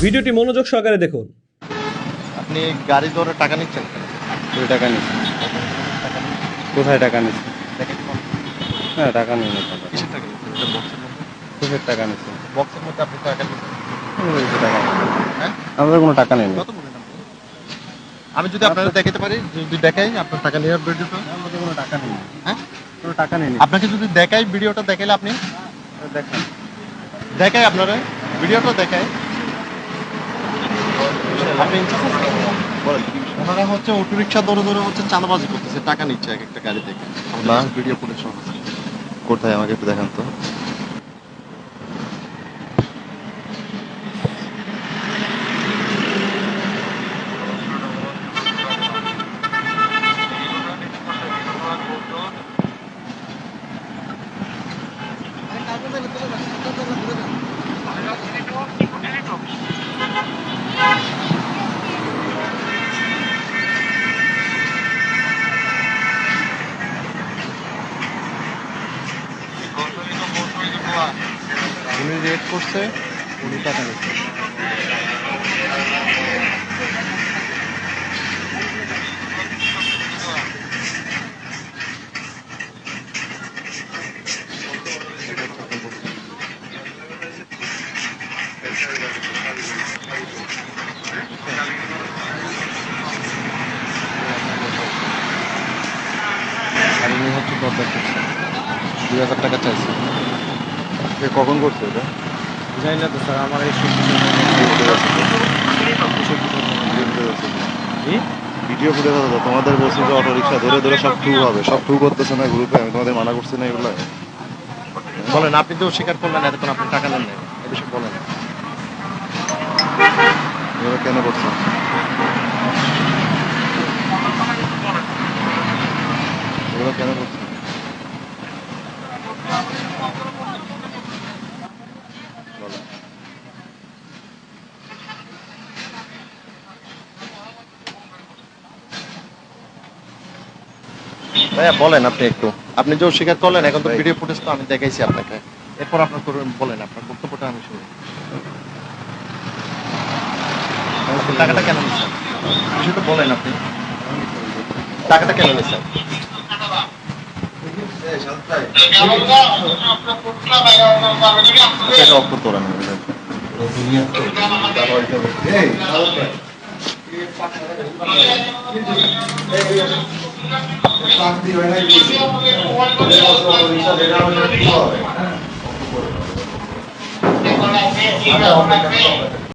ভিডিওটি মনোযোগ সহকারে দেখুন। আপনি গাড়ি ধরে টাকা নিচ্ছেন? দুই টাকা নিচ্ছেন কোথায় টাকা নিচ্ছি? দেখেন কোন- হ্যাঁ টাকা নিই না টাকা? কিসের টাকা নিচ্ছেন? বক্সের মধ্যে আপনি টাকা নিচ্ছেন। টাকা হ্যাঁ? আমাদের কোনো টাকা নেই? আমি যদি আপনারা দেখাতে পারি যদি দেখাই আপনার টাকা নেওয়ার ভিডিওটা আমাদের কোনো টাকা নেই। হ্যাঁ? কোনো টাকা নেই। আপনাকে যদি দেখাই ভিডিওটা দেখাইলে আপনি? দেখেন। দেখাই আপনারা। ভিডিওটা বলেন ওনারা হচ্ছে অটো রিক্সা ধরে ধরে হচ্ছে চাঁদাবাজি করতেছে টাকা নিচ্ছে এক একটা গাড়ি থেকে। ভিডিও করে সব কোথায়? আমাকে একটু দেখান তো। উনি রেড করছে উনি টাকা নিচ্ছে আর দুই হাজার টাকা চাইছে। এ কখন করছে এটা? জানি না তো স্যার আমার এই ভিডিও ফুটে কথা তোমাদের বলছি যে অটো রিক্সা ধরে ধরে সব টু হবে। সব টু করতেছে না গ্রুপে আমি তোমাদের মানা করছি না এগুলো। বলেন আপনি তো স্বীকার করলেন এতক্ষণ আপনি টাকা নেন না এ বিষয়ে বলেন। এগুলো কেন করছ এগুলো কেন করছ বলো। ভাইয়া বলেন আপনি একটু আপনি যে স্বীকার করলেন এখন তো। ভিডিও ফুটেজ তো আমি দেখাইছি আপনাকে এরপর আপনার করবেন বলেন আপনার বক্তব্যটা আমি শুনি টাকাটা কেন নিচ্ছেন বলেন আপনি টাকাটা কেন নিচ্ছেন Gracias.